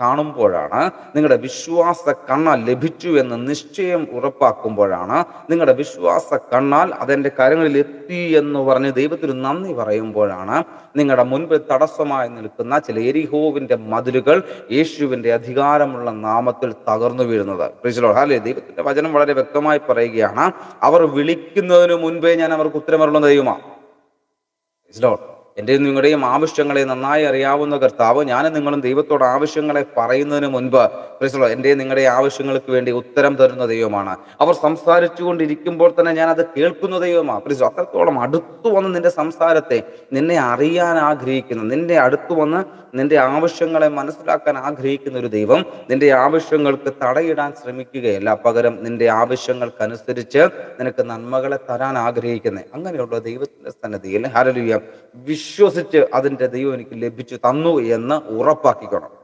കാണുമ്പോഴാണ് നിങ്ങളുടെ വിശ്വാസ കണ്ണ ലഭിച്ചു എന്ന് നിശ്ചയം ഉറപ്പാക്കുമ്പോഴാണ് നിങ്ങളുടെ വിശ്വാസ കണ്ണാൽ അതെന്റെ കരങ്ങളിൽ എത്തി എന്ന് പറഞ്ഞ് ദൈവത്തിന് നന്ദി പറയുമ്പോഴാണ് നിങ്ങളുടെ മുൻപിൽ തടസ്സമായി നിൽക്കുന്ന ചില എരിഹോവിന്റെ മതിലുകൾ യേശുവിന്റെ അധികാരമുള്ള നാമത്തിൽ തകർന്നു വീഴുന്നത്. അല്ലേ ദൈവത്തിന്റെ വചനം വളരെ വ്യക്തമായി പറയുകയാണ്. അവർ വിളിക്കുന്നതിന് മുൻപേ ഞാൻ അവർക്ക് ഉത്തരമരുള്ള ദൈവമാണ് എന്റെയും നിങ്ങളുടെയും ആവശ്യങ്ങളെ നന്നായി അറിയാവുന്ന കർത്താവ് ഞാനും നിങ്ങളും ദൈവത്തോട് ആവശ്യങ്ങളെ പറയുന്നതിന് മുൻപ് പ്രിസിലോ എന്റെയും നിങ്ങളുടെ ആവശ്യങ്ങൾക്ക് വേണ്ടി ഉത്തരം തരുന്ന ദൈവമാണ്. അവർ സംസാരിച്ചു കൊണ്ടിരിക്കുമ്പോൾ തന്നെ ഞാൻ അത് കേൾക്കുന്ന ദൈവമാണ്. പ്രിസിലോ അത്രത്തോളം അടുത്തു വന്ന് നിന്റെ സംസാരത്തെ നിന്നെ അറിയാൻ ആഗ്രഹിക്കുന്ന നിന്റെ അടുത്തു വന്ന് നിന്റെ ആവശ്യങ്ങളെ മനസ്സിലാക്കാൻ ആഗ്രഹിക്കുന്ന ഒരു ദൈവം നിന്റെ ആവശ്യങ്ങൾക്ക് തടയിടാൻ ശ്രമിക്കുകയല്ല. പകരം നിന്റെ ആവശ്യങ്ങൾക്കനുസരിച്ച് നിനക്ക് നന്മകളെ തരാൻ ആഗ്രഹിക്കുന്നത് അങ്ങനെയുള്ള ദൈവത്തിന്റെ സന്നദ്ധിയിൽ ഹരലുയ വിശ്വസിച്ച് അതിന്റെ ദൈവം എനിക്ക് ലഭിച്ചു തന്നു എന്ന് ഉറപ്പാക്കിക്കണം.